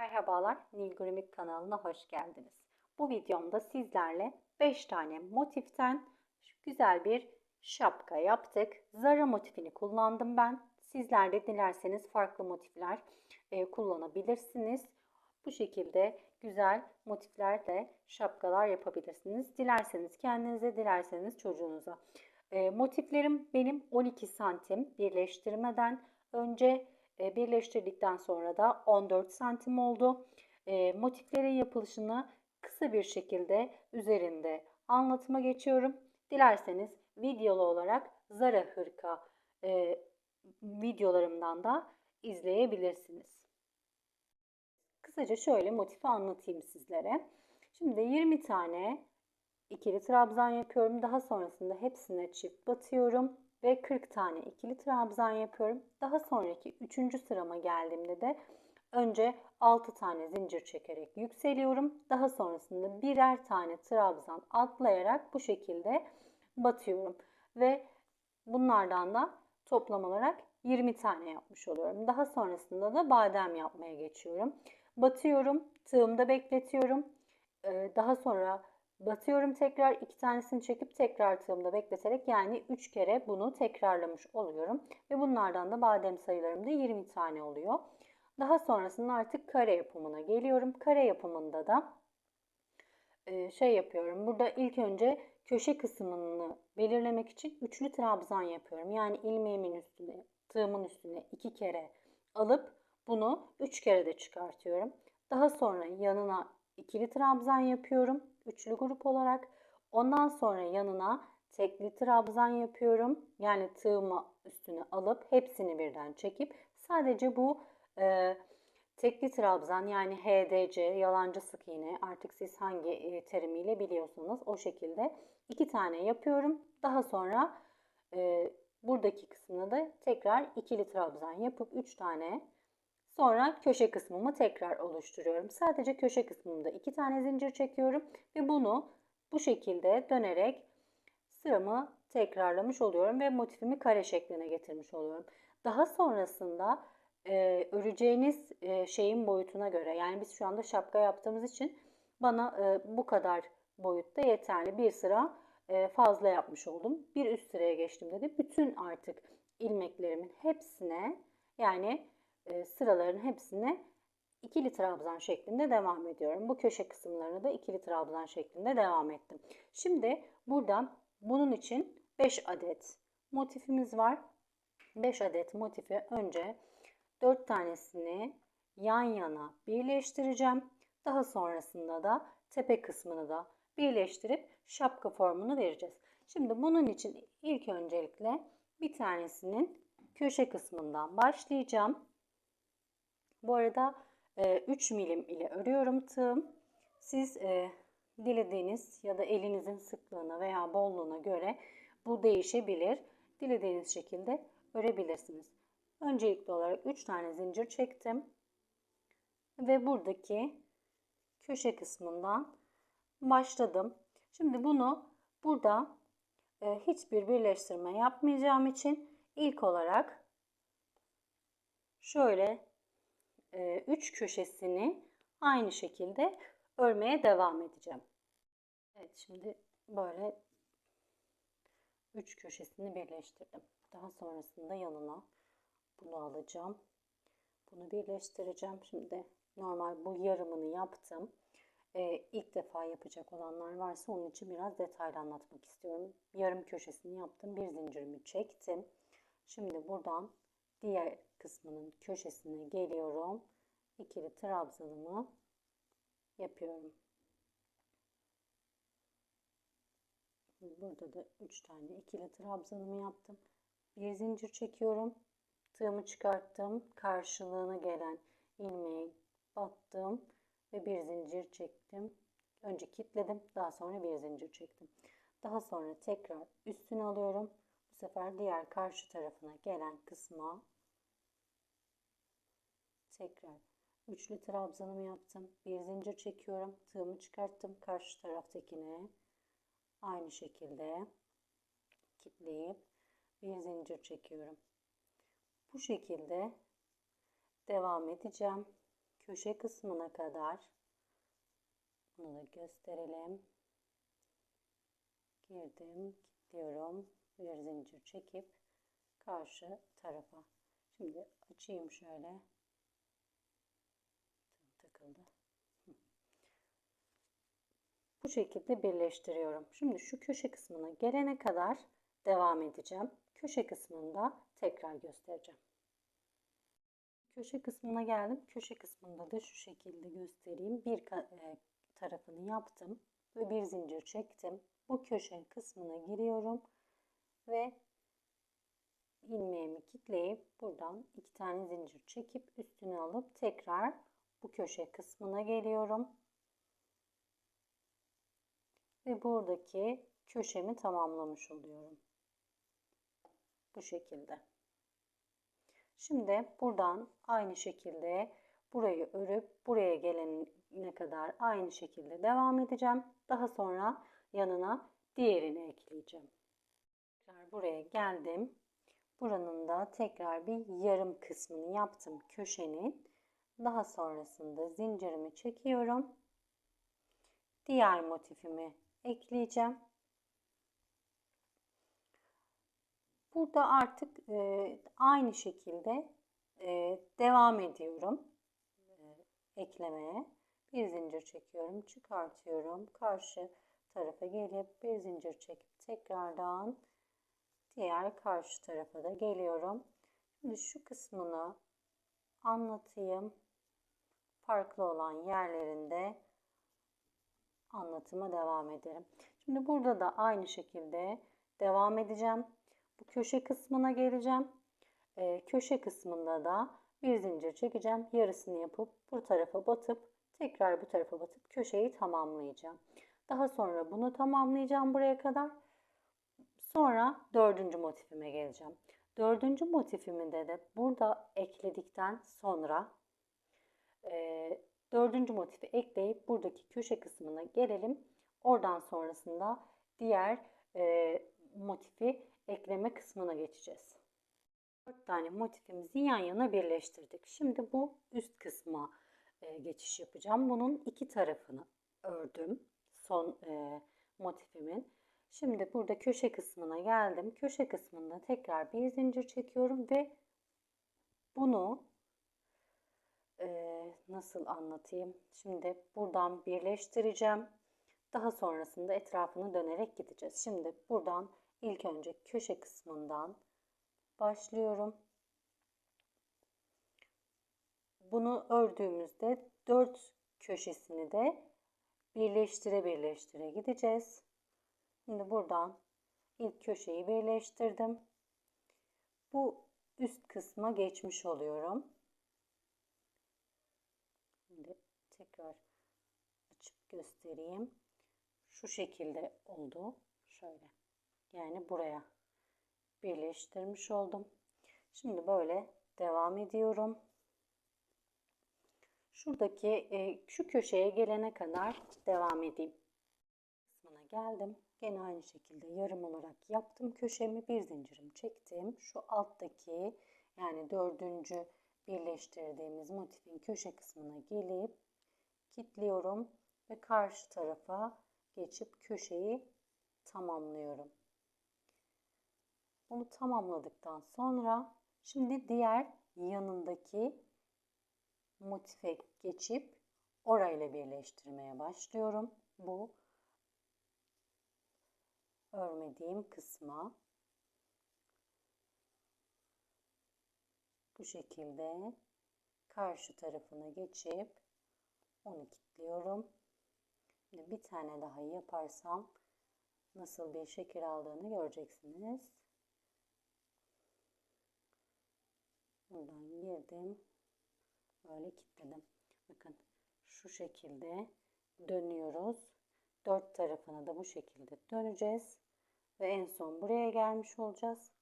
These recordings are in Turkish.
Merhabalar, Nilgürümük kanalına hoş geldiniz. Bu videomda sizlerle 5 tane motiften güzel bir şapka yaptık. Zara motifini kullandım ben. Sizler de dilerseniz farklı motifler e, kullanabilirsiniz. Bu şekilde güzel motiflerle şapkalar yapabilirsiniz. Dilerseniz kendinize, dilerseniz çocuğunuza. E, motiflerim benim 12 santim birleştirmeden önce e, birleştirdikten sonra da 14 santim oldu. E, motiflerin yapılışını kısa bir şekilde üzerinde anlatıma geçiyorum. Dilerseniz videolu olarak Zara hırka e, videolarımdan da izleyebilirsiniz. Kısaca şöyle motifi anlatayım sizlere. Şimdi 20 tane ikili trabzan yapıyorum. Daha sonrasında hepsine çift batıyorum ve 40 tane ikili trabzan yapıyorum. Daha sonraki 3. sırama geldiğimde de önce 6 tane zincir çekerek yükseliyorum. Daha sonrasında birer tane trabzan atlayarak bu şekilde batıyorum. Ve bunlardan da toplam olarak 20 tane yapmış oluyorum. Daha sonrasında da badem yapmaya geçiyorum. Batıyorum, tığımda bekletiyorum. Ee, daha sonra Batıyorum tekrar iki tanesini çekip tekrar tığımda bekleterek yani 3 kere bunu tekrarlamış oluyorum. Ve bunlardan da badem sayılarım da 20 tane oluyor. Daha sonrasında artık kare yapımına geliyorum. Kare yapımında da e, şey yapıyorum. Burada ilk önce köşe kısmını belirlemek için üçlü trabzan yapıyorum. Yani ilmeğimin üstüne, tığımın üstüne iki kere alıp bunu üç kere de çıkartıyorum. Daha sonra yanına ikili trabzan yapıyorum üçlü grup olarak. Ondan sonra yanına tekli trabzan yapıyorum. Yani tığımı üstüne alıp hepsini birden çekip sadece bu e, tekli trabzan yani HDC yalancı sık iğne artık siz hangi e, terimiyle biliyorsanız o şekilde iki tane yapıyorum. Daha sonra e, buradaki kısmını da tekrar ikili trabzan yapıp üç tane Sonra köşe kısmımı tekrar oluşturuyorum. Sadece köşe kısmımda iki tane zincir çekiyorum ve bunu bu şekilde dönerek sıramı tekrarlamış oluyorum ve motifimi kare şekline getirmiş oluyorum. Daha sonrasında e, öreceğiniz e, şeyin boyutuna göre yani biz şu anda şapka yaptığımız için bana e, bu kadar boyutta yeterli bir sıra e, fazla yapmış oldum. Bir üst sıraya geçtim dedi. Bütün artık ilmeklerimin hepsine yani e, sıraların hepsine ikili trabzan şeklinde devam ediyorum. Bu köşe kısımlarını da ikili trabzan şeklinde devam ettim. Şimdi buradan bunun için 5 adet motifimiz var. 5 adet motifi önce 4 tanesini yan yana birleştireceğim. Daha sonrasında da tepe kısmını da birleştirip şapka formunu vereceğiz. Şimdi bunun için ilk öncelikle bir tanesinin köşe kısmından başlayacağım. Bu arada 3 e, milim ile örüyorum tığım. Siz e, dilediğiniz ya da elinizin sıklığına veya bolluğuna göre bu değişebilir. Dilediğiniz şekilde örebilirsiniz. Öncelikli olarak 3 tane zincir çektim. Ve buradaki köşe kısmından başladım. Şimdi bunu burada e, hiçbir birleştirme yapmayacağım için ilk olarak şöyle e, üç köşesini aynı şekilde örmeye devam edeceğim. Evet şimdi böyle üç köşesini birleştirdim. Daha sonrasında yanına bunu alacağım. Bunu birleştireceğim. Şimdi normal bu yarımını yaptım. Ee, ilk defa yapacak olanlar varsa onun için biraz detaylı anlatmak istiyorum. Yarım köşesini yaptım. Bir zincirimi çektim. Şimdi buradan diğer kısmının köşesine geliyorum. İkili trabzanımı yapıyorum. Burada da 3 tane ikili trabzanımı yaptım. Bir zincir çekiyorum. Tığımı çıkarttım. Karşılığına gelen ilmeği battım ve bir zincir çektim. Önce kilitledim. Daha sonra bir zincir çektim. Daha sonra tekrar üstüne alıyorum. Bu sefer diğer karşı tarafına gelen kısma tekrar üçlü trabzanımı yaptım. Bir zincir çekiyorum. Tığımı çıkarttım. Karşı taraftakine aynı şekilde kilitleyip bir zincir çekiyorum. Bu şekilde devam edeceğim. köşe kısmına kadar bunu da gösterelim. Girdim, kilitliyorum. Bir zincir çekip karşı tarafa. Şimdi açayım şöyle. Takıldı. Bu şekilde birleştiriyorum. Şimdi şu köşe kısmına gelene kadar devam edeceğim. Köşe kısmında tekrar göstereceğim. Köşe kısmına geldim. Köşe kısmında da şu şekilde göstereyim. Bir e, tarafını yaptım ve bir zincir çektim. Bu köşe kısmına giriyorum ve ilmeğimi kitleyip buradan iki tane zincir çekip üstüne alıp tekrar bu köşe kısmına geliyorum. Ve buradaki köşemi tamamlamış oluyorum. Bu şekilde. Şimdi buradan aynı şekilde burayı örüp buraya gelene kadar aynı şekilde devam edeceğim. Daha sonra yanına diğerini ekleyeceğim. Tekrar buraya geldim. Buranın da tekrar bir yarım kısmını yaptım köşenin. Daha sonrasında zincirimi çekiyorum. Diğer motifimi ekleyeceğim. Burada artık e, aynı şekilde e, devam ediyorum e, eklemeye. Bir zincir çekiyorum, çıkartıyorum. Karşı tarafa gelip bir zincir çekip tekrardan diğer karşı tarafa da geliyorum. Şimdi şu kısmını anlatayım. Farklı olan yerlerinde anlatıma devam ederim. Şimdi burada da aynı şekilde devam edeceğim. Bu köşe kısmına geleceğim. Ee, köşe kısmında da bir zincir çekeceğim. Yarısını yapıp bu tarafa batıp tekrar bu tarafa batıp köşeyi tamamlayacağım. Daha sonra bunu tamamlayacağım buraya kadar. Sonra dördüncü motifime geleceğim. Dördüncü motifiminde de burada ekledikten sonra e, dördüncü motifi ekleyip buradaki köşe kısmına gelelim. Oradan sonrasında diğer e, motifi ekleme kısmına geçeceğiz. 4 tane motifimizi yan yana birleştirdik. Şimdi bu üst kısma e, geçiş yapacağım. Bunun iki tarafını ördüm. Son e, motifimin. Şimdi burada köşe kısmına geldim. Köşe kısmında tekrar bir zincir çekiyorum ve bunu nasıl anlatayım? Şimdi buradan birleştireceğim. Daha sonrasında etrafını dönerek gideceğiz. Şimdi buradan ilk önce köşe kısmından başlıyorum. Bunu ördüğümüzde dört köşesini de birleştire birleştire gideceğiz. Şimdi buradan ilk köşeyi birleştirdim. Bu üst kısma geçmiş oluyorum. Şimdi tekrar açıp göstereyim. Şu şekilde oldu. Şöyle. Yani buraya birleştirmiş oldum. Şimdi böyle devam ediyorum. Şuradaki e, şu köşeye gelene kadar devam edeyim. Kısmına geldim. Gene aynı şekilde yarım olarak yaptım köşemi. Bir zincirim çektim. Şu alttaki yani dördüncü birleştirdiğimiz motifin köşe kısmına gelip kilitliyorum ve karşı tarafa geçip köşeyi tamamlıyorum. Bunu tamamladıktan sonra şimdi diğer yanındaki motife geçip orayla birleştirmeye başlıyorum. Bu örmediğim kısma bu şekilde karşı tarafına geçip onu kilitliyorum. Bir tane daha yaparsam nasıl bir şekil aldığını göreceksiniz. Buradan girdim. Böyle kilitledim. Bakın şu şekilde dönüyoruz. Dört tarafına da bu şekilde döneceğiz. Ve en son buraya gelmiş olacağız.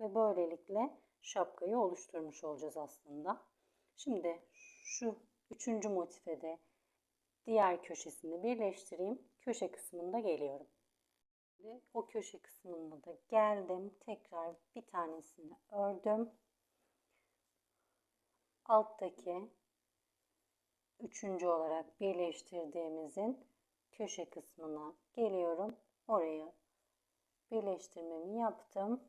Ve böylelikle şapkayı oluşturmuş olacağız aslında. Şimdi şu üçüncü motife de diğer köşesini birleştireyim. Köşe kısmında geliyorum. Şimdi o köşe kısmında da geldim. Tekrar bir tanesini ördüm. Alttaki üçüncü olarak birleştirdiğimizin köşe kısmına geliyorum. Oraya birleştirmemi yaptım.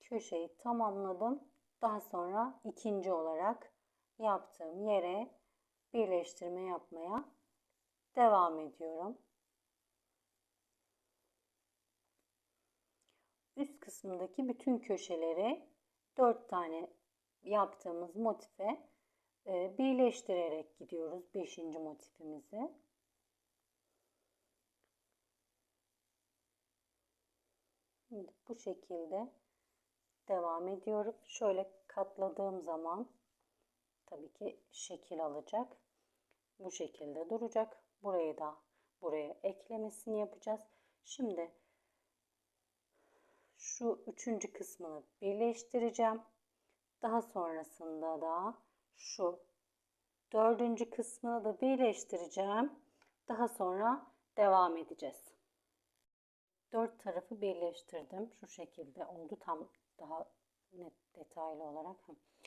Köşeyi tamamladım. Daha sonra ikinci olarak yaptığım yere birleştirme yapmaya devam ediyorum. Üst kısmındaki bütün köşeleri 4 tane yaptığımız motife e, birleştirerek gidiyoruz 5. motifimizi. Bu şekilde devam ediyorum. Şöyle katladığım zaman tabii ki şekil alacak. Bu şekilde duracak. Burayı da buraya eklemesini yapacağız. Şimdi şu üçüncü kısmını birleştireceğim. Daha sonrasında da şu dördüncü kısmını da birleştireceğim. Daha sonra devam edeceğiz. Dört tarafı birleştirdim. Şu şekilde oldu. Tam daha net detaylı olarak.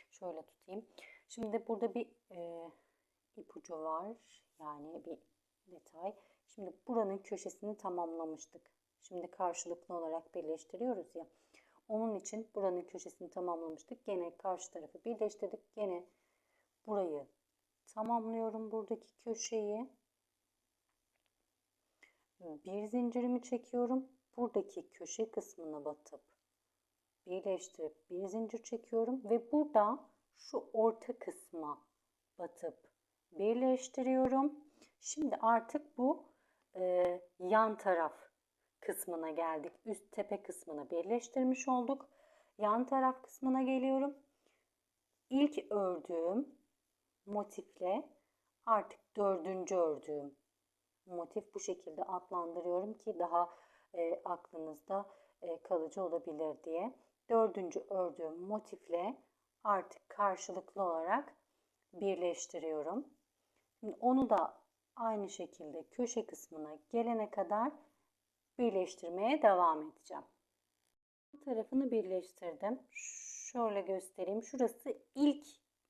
Şöyle tutayım. Şimdi burada bir e, ipucu var. Yani bir detay. Şimdi buranın köşesini tamamlamıştık. Şimdi karşılıklı olarak birleştiriyoruz ya. Onun için buranın köşesini tamamlamıştık. Gene karşı tarafı birleştirdik. Gene burayı tamamlıyorum buradaki köşeyi. Bir zincirimi çekiyorum. Buradaki köşe kısmına batıp birleştirip bir zincir çekiyorum ve burada şu orta kısma batıp birleştiriyorum. Şimdi artık bu e, yan taraf kısmına geldik. Üst tepe kısmını birleştirmiş olduk. Yan taraf kısmına geliyorum. İlk ördüğüm motifle artık dördüncü ördüğüm motif bu şekilde adlandırıyorum ki daha e, aklınızda e, kalıcı olabilir diye. Dördüncü ördüğüm motifle artık karşılıklı olarak birleştiriyorum. Onu da aynı şekilde köşe kısmına gelene kadar birleştirmeye devam edeceğim. Bu tarafını birleştirdim. Şöyle göstereyim. Şurası ilk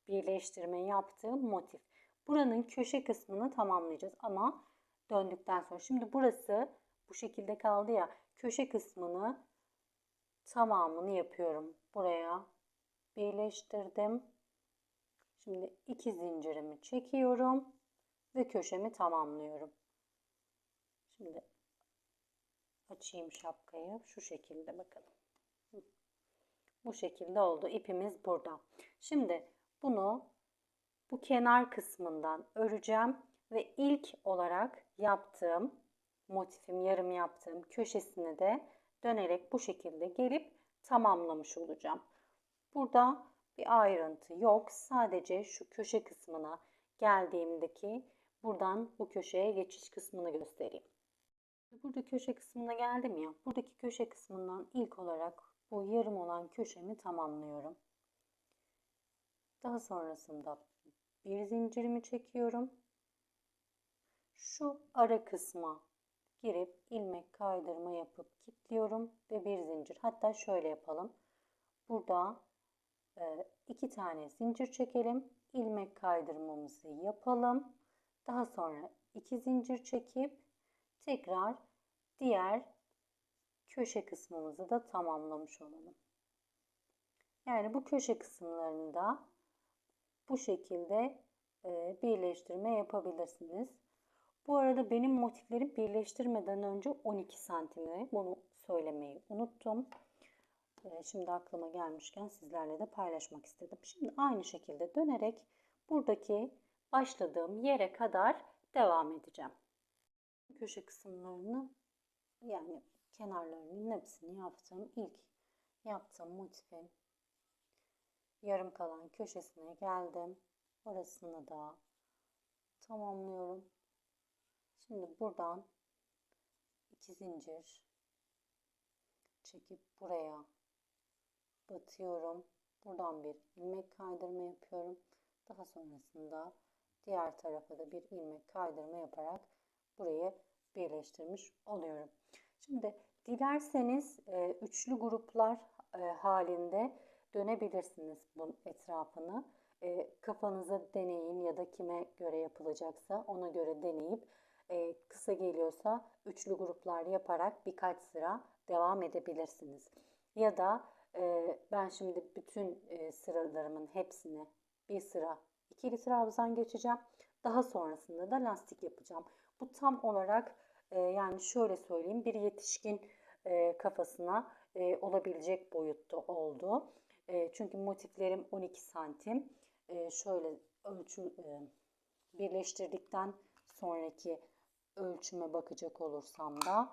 birleştirme yaptığım motif. Buranın köşe kısmını tamamlayacağız ama döndükten sonra. Şimdi burası bu şekilde kaldı ya. Köşe kısmını tamamını yapıyorum. Buraya birleştirdim. Şimdi iki zincirimi çekiyorum ve köşemi tamamlıyorum. Şimdi açayım şapkayı. Şu şekilde bakalım. Bu şekilde oldu. İpimiz burada. Şimdi bunu bu kenar kısmından öreceğim ve ilk olarak yaptığım motifim yarım yaptığım köşesini de dönerek bu şekilde gelip tamamlamış olacağım. Burada bir ayrıntı yok. Sadece şu köşe kısmına geldiğimdeki buradan bu köşeye geçiş kısmını göstereyim. Burada köşe kısmına geldim ya. Buradaki köşe kısmından ilk olarak bu yarım olan köşemi tamamlıyorum. Daha sonrasında bir zincirimi çekiyorum. Şu ara kısma girip ilmek kaydırma yapıp kilitliyorum ve bir zincir. Hatta şöyle yapalım. Burada e, iki tane zincir çekelim. ilmek kaydırmamızı yapalım. Daha sonra iki zincir çekip tekrar diğer köşe kısmımızı da tamamlamış olalım. Yani bu köşe kısımlarında bu şekilde e, birleştirme yapabilirsiniz. Bu arada benim motiflerim birleştirmeden önce 12 santimde. Bunu söylemeyi unuttum. E, şimdi aklıma gelmişken sizlerle de paylaşmak istedim. Şimdi aynı şekilde dönerek buradaki başladığım yere kadar devam edeceğim. Köşe kısımlarını yani kenarlarının hepsini yaptım. İlk yaptığım motifin yarım kalan köşesine geldim. Orasını da tamamlıyorum. Şimdi buradan iki zincir çekip buraya batıyorum. Buradan bir ilmek kaydırma yapıyorum. Daha sonrasında diğer tarafa da bir ilmek kaydırma yaparak burayı birleştirmiş oluyorum. Şimdi dilerseniz e, üçlü gruplar e, halinde dönebilirsiniz bunun etrafını. e, kafanıza deneyin ya da kime göre yapılacaksa ona göre deneyip e, kısa geliyorsa üçlü gruplar yaparak birkaç sıra devam edebilirsiniz. Ya da e, ben şimdi bütün e, sıralarımın hepsini bir sıra ikili trabzan geçeceğim. Daha sonrasında da lastik yapacağım. Bu tam olarak e, yani şöyle söyleyeyim bir yetişkin e, kafasına e, olabilecek boyutta oldu. E, çünkü motiflerim 12 santim. E, şöyle ölçü e, birleştirdikten sonraki ölçüme bakacak olursam da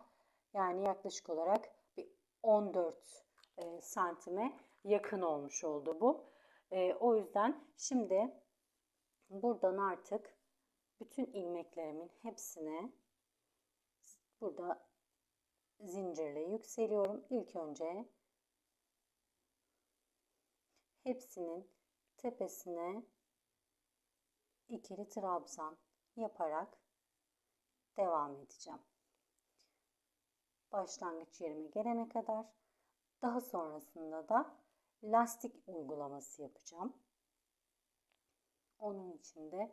yani yaklaşık olarak bir 14 e, santime yakın olmuş oldu bu. E, o yüzden şimdi buradan artık bütün ilmeklerimin hepsine burada zincirle yükseliyorum. İlk önce hepsinin tepesine ikili trabzan yaparak devam edeceğim. Başlangıç yerime gelene kadar daha sonrasında da lastik uygulaması yapacağım. Onun için de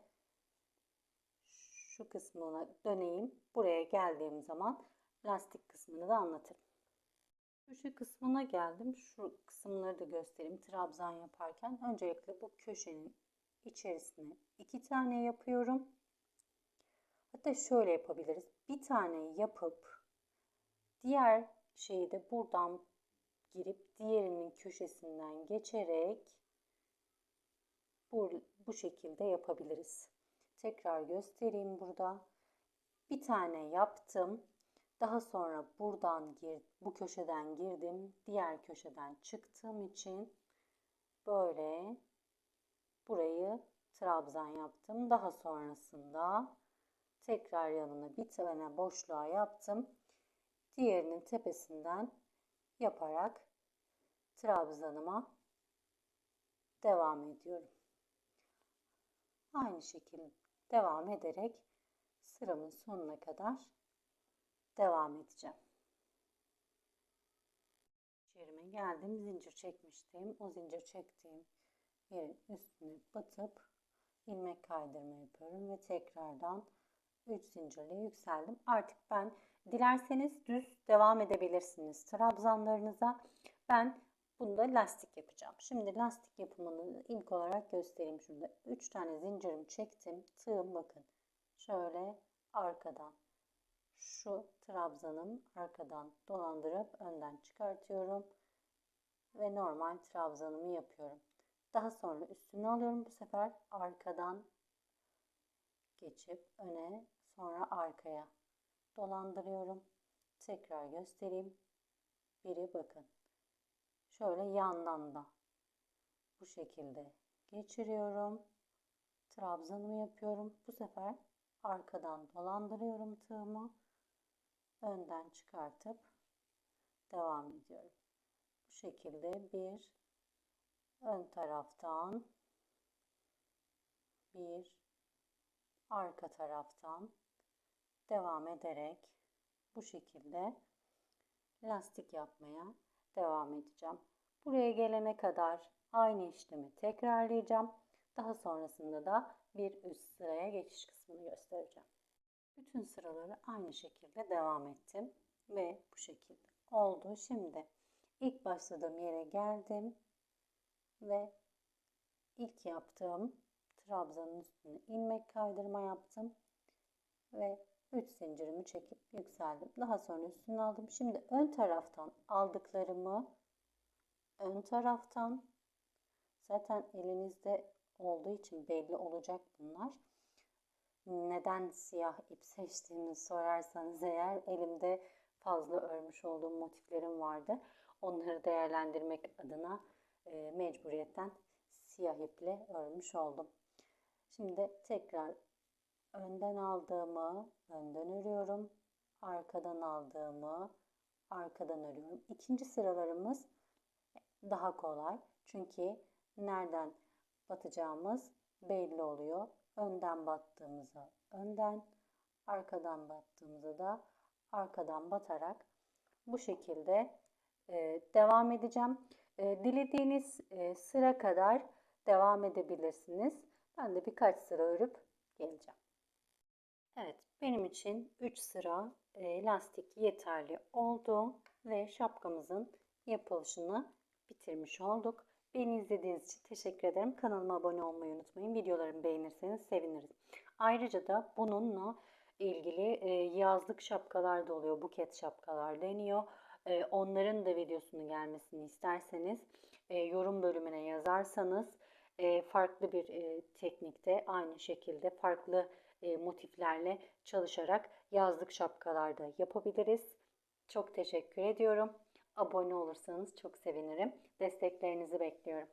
şu kısmına döneyim. Buraya geldiğim zaman lastik kısmını da anlatırım. Köşe kısmına geldim. Şu kısımları da göstereyim. Trabzan yaparken öncelikle bu köşenin içerisine iki tane yapıyorum. Hatta şöyle yapabiliriz. Bir tane yapıp diğer şeyi de buradan girip diğerinin köşesinden geçerek bu, bu şekilde yapabiliriz. Tekrar göstereyim burada. Bir tane yaptım. Daha sonra buradan gir, bu köşeden girdim. Diğer köşeden çıktığım için böyle burayı trabzan yaptım. Daha sonrasında tekrar yanına bir tane boşluğa yaptım. Diğerinin tepesinden yaparak trabzanıma devam ediyorum. Aynı şekilde devam ederek sıramın sonuna kadar devam edeceğim. Yerime geldim. Zincir çekmiştim. O zincir çektiğim yerin üstüne batıp ilmek kaydırma yapıyorum ve tekrardan 3 zincirle yükseldim. Artık ben dilerseniz düz devam edebilirsiniz trabzanlarınıza. Ben bunda lastik yapacağım. Şimdi lastik yapımını ilk olarak göstereyim şurada. 3 tane zincirimi çektim. Tığım bakın. Şöyle arkadan şu trabzanım arkadan dolandırıp önden çıkartıyorum ve normal trabzanımı yapıyorum. Daha sonra üstünü alıyorum bu sefer arkadan geçip öne sonra arkaya dolandırıyorum. Tekrar göstereyim. Biri bakın. Şöyle yandan da bu şekilde geçiriyorum. Trabzanımı yapıyorum. Bu sefer arkadan dolandırıyorum tığımı. Önden çıkartıp devam ediyorum. Bu şekilde bir ön taraftan bir arka taraftan devam ederek bu şekilde lastik yapmaya devam edeceğim. Buraya gelene kadar aynı işlemi tekrarlayacağım. Daha sonrasında da bir üst sıraya geçiş kısmını göstereceğim. Bütün sıraları aynı şekilde devam ettim ve bu şekilde oldu. Şimdi ilk başladığım yere geldim ve ilk yaptığım trabzanın üstüne ilmek kaydırma yaptım ve 3 zincirimi çekip yükseldim. Daha sonra üstünü aldım. Şimdi ön taraftan aldıklarımı ön taraftan zaten elinizde olduğu için belli olacak bunlar. Neden siyah ip seçtiğimi sorarsanız eğer elimde fazla örmüş olduğum motiflerim vardı. Onları değerlendirmek adına e, mecburiyetten siyah iple örmüş oldum. Şimdi tekrar önden aldığımı önden örüyorum. Arkadan aldığımı arkadan örüyorum. İkinci sıralarımız daha kolay. Çünkü nereden batacağımız belli oluyor. Önden battığımızda önden, arkadan battığımızda da arkadan batarak bu şekilde e, devam edeceğim. E, dilediğiniz e, sıra kadar devam edebilirsiniz. Ben de birkaç sıra örüp geleceğim. Evet, benim için 3 sıra e, lastik yeterli oldu ve şapkamızın yapılışını bitirmiş olduk. Beni izlediğiniz için teşekkür ederim. Kanalıma abone olmayı unutmayın. Videolarımı beğenirseniz sevinirim. Ayrıca da bununla ilgili e, yazlık şapkalar da oluyor. Buket şapkalar deniyor. E, onların da videosunun gelmesini isterseniz yorum bölümüne yazarsanız farklı bir teknikte aynı şekilde farklı e, motiflerle çalışarak yazlık şapkalarda yapabiliriz. Çok teşekkür ediyorum. Abone olursanız çok sevinirim. Desteklerinizi bekliyorum.